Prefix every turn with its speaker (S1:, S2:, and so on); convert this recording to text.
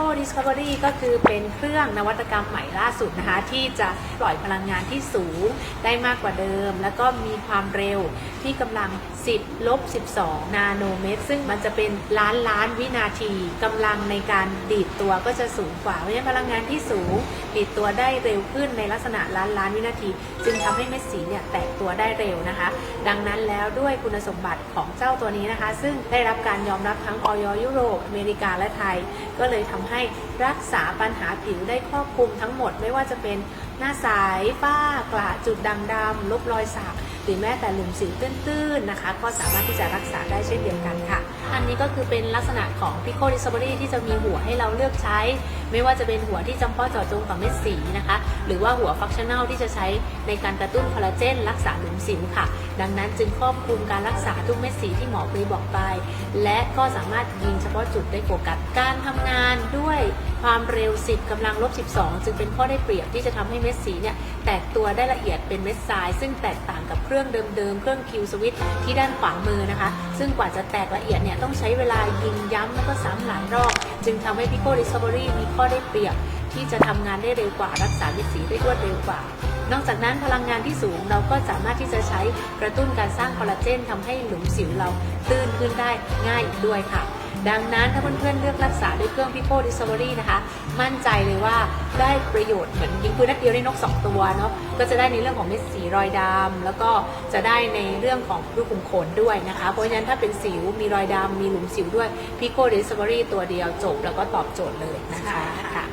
S1: Eco Discovery ก็คือเป็นเครื่องนวัตกรรมใหม่ล่าสุดนะคะ ที่จะปล่อยพลังงานที่สูงได้มากกว่าเดิม แล้วก็มีความเร็วที่กำลัง10ลบ12 นาโนเมตร ซึ่งมันจะเป็นล้านล้านวินาทีกำลังในการดีดตัวก็จะสูงกว่า เพราะฉะนั้นพลังงานที่สูงดีดตัวได้เร็วขึ้นในลักษณะล้านล้านวินาที จึงทำให้เม็ดสีเนี่ยแตกตัวได้เร็วนะคะ ดังนั้นแล้วด้วยคุณสมบัติของเจ้าตัวนี้นะคะ ซึ่งได้รับการยอมรับทั้งออยยุโรปอเมริกาและไทย ก็เลยทำให้รักษาปัญหาผิวได้ครอบคลุมทั้งหมดไม่ว่าจะเป็นหน้าใสฝ้ากระจุดด่างดำลบรอยสักหรือแม้แต่หลุมสิวตื้นๆนะคะ ก็สามารถที่จะรักษาได้เช่นเดียวกันค่ะ อันนี้ก็คือเป็นลักษณะของ Pico Discovery ที่จะมีหัวให้เราเลือกใช้ ไม่ว่าจะเป็นหัวที่จำเพาะเจาะจงต่อเม็ดสีนะคะ หรือว่าหัวฟังชั่นแนลที่จะใช้ในการกระตุ้นคอลลาเจนรักษาหลุมสิวค่ะ ดังนั้นจึงครอบคลุมการรักษาทุกเม็ดสีที่หมอปรีบอกไป และก็สามารถยิงเฉพาะจุดได้โฟกัส การทำงานด้วยความเร็ว 10กำลังลบ 12 จึงเป็นข้อได้เปรียบที่จะทำให้เม็ดสีเนี่ยแตกตัวได้ละเอียดเป็นเม็ดทราย ซึ่งแตกต่างกับเครื่องเดิมๆ เครื่องคิวสวิตที่ด้านขวามือนะคะ ซึ่งกว่าจะแตกละเอียดเนี่ยต้องใช้เวลายิงย้ำแล้วก็ซ้ำหลายรอบ จึงทำให้ Pico Discovery มีข้อได้เปรียบ ที่จะทำงานได้เร็วกว่า รักษาเม็ดสีได้รวดเร็วกว่านอกจากนั้นพลังงานที่สูงเราก็สามารถที่จะใช้กระตุ้นการสร้างคอลลาเจนทำให้หลุมสิวเราตื้นขึ้นได้ง่ายอีกด้วยค่ะ ดังนั้นถ้าเพื่อนๆเลือกรักษาด้วยเครื่อง Pico Discovery นะคะ มั่นใจเลยว่าได้ประโยชน์เหมือนยิงปืนนัดเดียวได้นก 2 ตัวเนาะก็จะได้ในเรื่องของเม็ดสีรอยดำแล้วก็จะได้ในเรื่องของรูขุมขนด้วยนะคะ เพราะฉะนั้นถ้าเป็นสิวมีรอยดำมีหลุมสิวด้วย Pico Discovery ตัวเดียวจบแล้วก็ตอบโจทย์เลยนะคะ